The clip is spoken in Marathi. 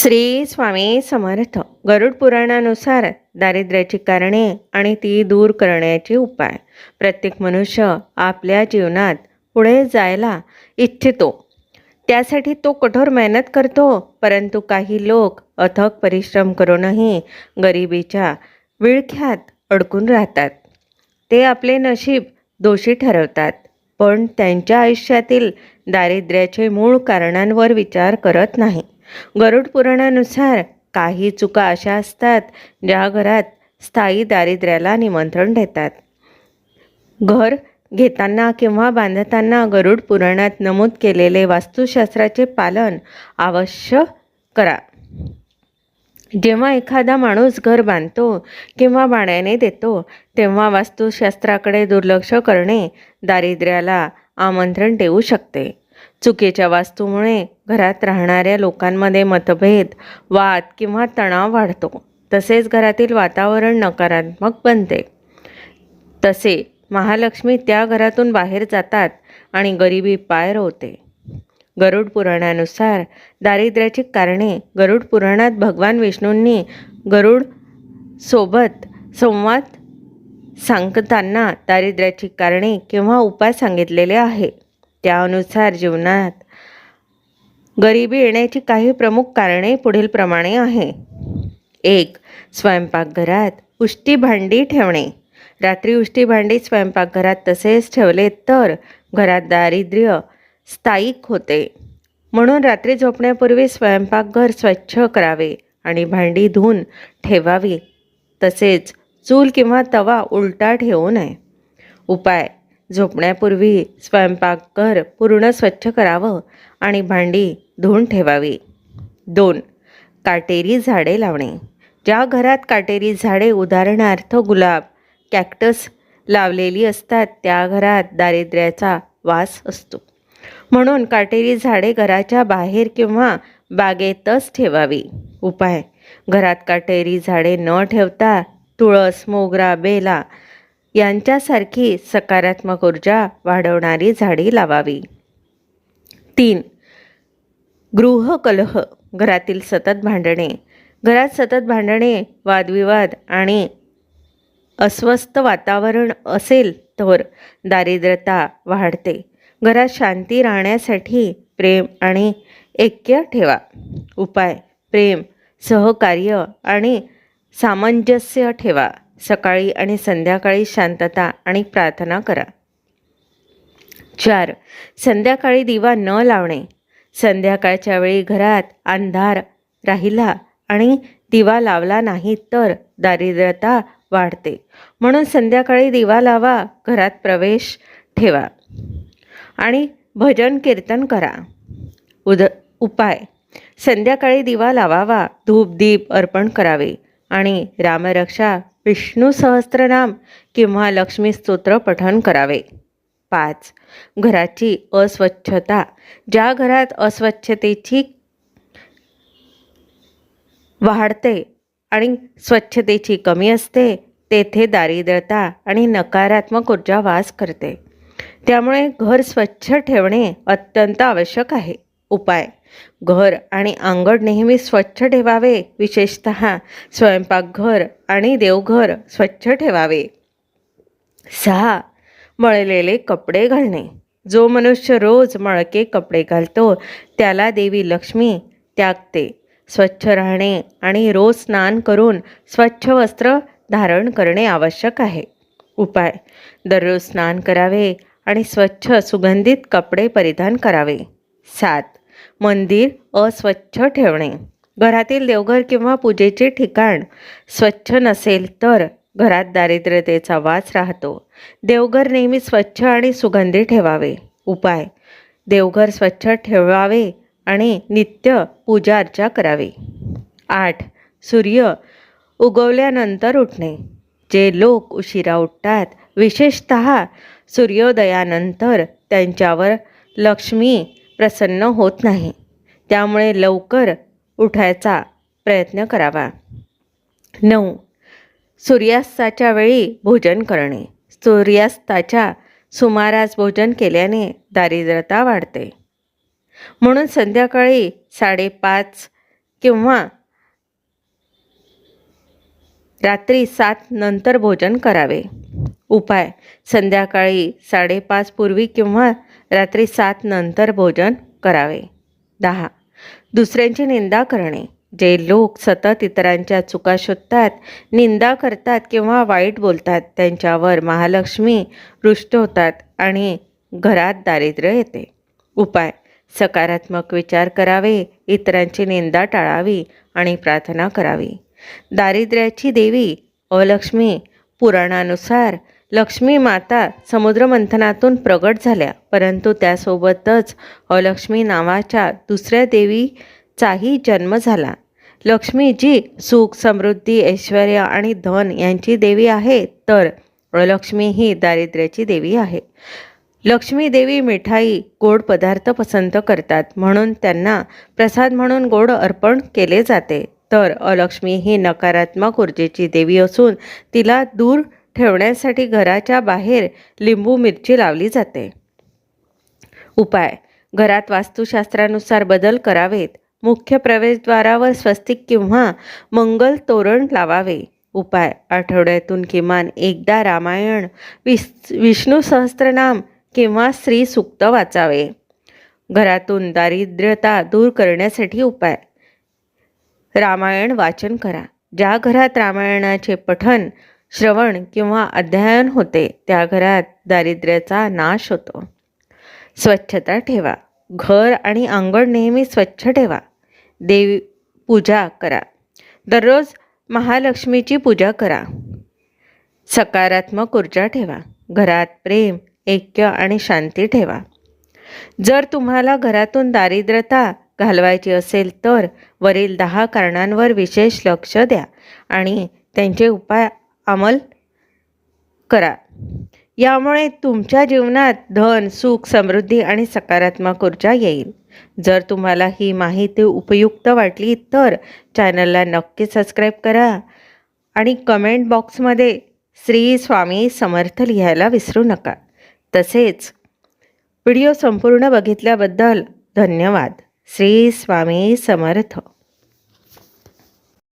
श्री स्वामी समर्थ. गरुड पुराणानुसार दारिद्र्याची कारणे आणि ती दूर करण्याचे उपाय. प्रत्येक मनुष्य आपल्या जीवनात पुढे जायला इच्छितो. त्यासाठी तो कठोर मेहनत करतो परंतु काही लोक अथक परिश्रम करूनही गरिबीच्या विळख्यात अडकून राहतात. ते आपले नशीब दोषी ठरवतात पण त्यांच्या आयुष्यातील दारिद्र्याचे मूळ कारणांवर विचार करत नाही. गरुड पुराणानुसार काही चुका अशा असतात ज्या घरात स्थायी दारिद्र्याला निमंत्रण देतात. घर घेताना किंवा बांधताना गरुड पुराणात नमूद केलेले वास्तुशास्त्राचे पालन अवश्य करा. जेव्हा एखादा माणूस घर बांधतो किंवा भाड्याने देतो तेव्हा वास्तुशास्त्राकडे दुर्लक्ष करणे दारिद्र्याला आमंत्रण देऊ शकते. चुकीच्या वास्तूमुळे घरात राहणाऱ्या लोकांमध्ये मतभेद वाद किंवा तणाव वाढतो. तसेच घरातील वातावरण नकारात्मक बनते. तसे महालक्ष्मी त्या घरातून बाहेर जातात आणि गरिबी पाय रोवते गरुड पुराणानुसार दारिद्र्याची कारणे गरुड पुराणात भगवान विष्णूंनी गरुड सोबत संवाद सांगताना दारिद्र्याची कारणे किंवा उपाय सांगितलेले आहे. त्यानुसार जीवनात गरिबी येण्याची काही प्रमुख कारणे पुढीलप्रमाणे आहे. एक स्वयंपाकघरात उष्टी भांडी ठेवणे. रात्री उष्टी भांडी स्वयंपाकघरात तसेच ठेवले तर घरात दारिद्र्य स्थायिक होते. म्हणून रात्री झोपण्यापूर्वी स्वयंपाकघर स्वच्छ करावे आणि भांडी धुवून ठेवावी. तसेच चूल किंवा तवा उलटा ठेवू नये. उपाय झोपण्यापूर्वी स्वयंपाकघर पूर्ण स्वच्छ करावं आणि भांडी धुवून ठेवावी. दोन काटेरी झाडे लावणे. ज्या घरात काटेरी झाडे उदाहरणार्थ गुलाब कॅक्टस लावलेली असतात त्या घरात दारिद्र्याचा वास असतो. म्हणून काटेरी झाडे घराच्या बाहेर किंवा बागेतच ठेवावी. उपाय घरात काटेरी झाडे न ठेवता तुळस मोगरा बेला यांच्यासारखी सकारात्मक ऊर्जा वाढवणारी झाडी लावावी. तीन गृहकलह घरातील सतत भांडणे. घरात सतत भांडणे वादविवाद आणि अस्वस्थ वातावरण असेल तर दारिद्रता वाढते. घरात शांती राहण्यासाठी प्रेम आणि ऐक्य ठेवा. उपाय प्रेम सहकार्य आणि सामंजस्य ठेवा. सकाळी आणि संध्याकाळी शांतता आणि प्रार्थना करा. चार. संध्याकाळी दिवा न लावणे. संध्याकाळच्या वेळी घरात अंधार राहिला आणि दिवा लावला नाही तर दारिद्र्यता वाढते. म्हणून संध्याकाळी दिवा लावा घरात प्रवेश ठेवा आणि भजन कीर्तन करा. उद उपाय. संध्याकाळी दिवा लावावा धूप दीप अर्पण करावे. आणि रामरक्षा विष्णू सहस्त्रनाम किंवा लक्ष्मी स्तोत्र पठण करावे. पाच. घराची अस्वच्छता. ज्या घरात अस्वच्छतेची वाढते आणि स्वच्छतेची कमी असते तेथे दारिद्रता आणि नकारात्मक ऊर्जा वास करते. त्यामुळे घर स्वच्छ ठेवणे अत्यंत आवश्यक आहे. उपाय. घर आणि अंगण नेहमी स्वच्छ ठेवावे विशेषत स्वयंपाकघर आणि देवघर स्वच्छ ठेवावे. सहा मळलेले कपडे घालणे. जो मनुष्य रोज मळके कपडे घालतो त्याला देवी लक्ष्मी त्यागते. स्वच्छ राहणे आणि रोज स्नान करून स्वच्छ वस्त्र धारण करणे आवश्यक आहे. उपाय दररोज स्नान करावे आणि स्वच्छ सुगंधित कपडे परिधान करावे. सात मंदिर अस्वच्छ ठेवणे. घरातील देवघर किंवा पूजेचे ठिकाण स्वच्छ नसेल तर घरात दारिद्र्यतेचा वास राहतो. देवघर नेहमी स्वच्छ आणि सुगंधी ठेवावे. उपाय. देवघर स्वच्छ ठेवावे आणि नित्य पूजा अर्चा करावी. आठ. सूर्य उगवल्यानंतर उठणे. जे लोक उशिरा उठतात विशेषत सूर्योदयानंतर त्यांच्यावर लक्ष्मी प्रसन्न होत नाही. त्यामुळे लवकर उठायचा प्रयत्न करावा. नऊ. सूर्यास्ताच्या वेळी भोजन करणे. सूर्यास्ताच्या सुमारास भोजन केल्याने दारिद्रता वाढते. म्हणून संध्याकाळी साडेपाच किंवा रात्री सात नंतर भोजन करावे. उपाय. संध्याकाळी साडेपाच पूर्वी किंवा रात्री सात नंतर भोजन करावे. दहा. दुसऱ्यांची निंदा करणे. जे लोक सतत इतरांच्या चुका शोधतात निंदा करतात किंवा वाईट बोलतात त्यांच्यावर महालक्ष्मी रुष्ट होतात आणि घरात दारिद्र्य येते. उपाय. सकारात्मक विचार करावे इतरांची निंदा टाळावी आणि प्रार्थना करावी. दारिद्र्याची देवी अलक्ष्मी पुराणानुसार लक्ष्मी माता समुद्रमंथनातून प्रगट झाल्या परंतु त्यासोबतच अलक्ष्मी नावाच्या दुसऱ्या देवीचाही जन्म झाला. लक्ष्मी जी सुख समृद्धी ऐश्वर आणि धन यांची देवी आहे तर अलक्ष्मी ही दारिद्र्याची देवी आहे. लक्ष्मी देवी मिठाई गोड पदार्थ पसंत करतात म्हणून त्यांना प्रसाद म्हणून गोड अर्पण केले जाते. तर अलक्ष्मी ही नकारात्मक ऊर्जेची देवी असून तिला दूर ठेवण्यासाठी घराच्या बाहेर लिंबू मिरची लावली जाते. उपाय. घरात वास्तुशास्त्रानुसार बदल करावेत. मुख्य प्रवेशद्वारावर स्वस्तिक किंवा मंगल तोरण लावावे. उपाय. आठवड्यातून किमान एकदा रामायण विस विष्णू सहस्त्रनाम किंवा स्त्री सुक्त वाचावे. घरातून दारिद्र्यता दूर करण्यासाठी उपाय. रामायण वाचन करा. ज्या घरात रामायणाचे पठण श्रवण किंवा अध्ययन होते त्या घरात दारिद्र्याचा नाश होतो. स्वच्छता ठेवा. घर आणि अंगण नेहमी स्वच्छ ठेवा. देवी पूजा करा. दररोज महालक्ष्मीची पूजा करा. सकारात्मक ऊर्जा ठेवा. घरात प्रेम ऐक्य आणि शांती ठेवा. जर तुम्हाला घरातून दारिद्र्यता घालवायची असेल तर वरील दहा कारणांवर विशेष लक्ष द्या आणि त्यांचे उपाय अमल करा यामुळे तुमच्या जीवनात धन सुख समृद्धी आणि सकारात्मक ऊर्जा येईल. जर तुम्हाला ही माहिती उपयुक्त वाटली तर चॅनलला नक्की सबस्क्राईब करा आणि कमेंट बॉक्समध्ये श्री स्वामी समर्थ लिहायला विसरू नका. तसेच व्हिडिओ संपूर्ण बघितल्याबद्दल धन्यवाद. श्री स्वामी समर्थ.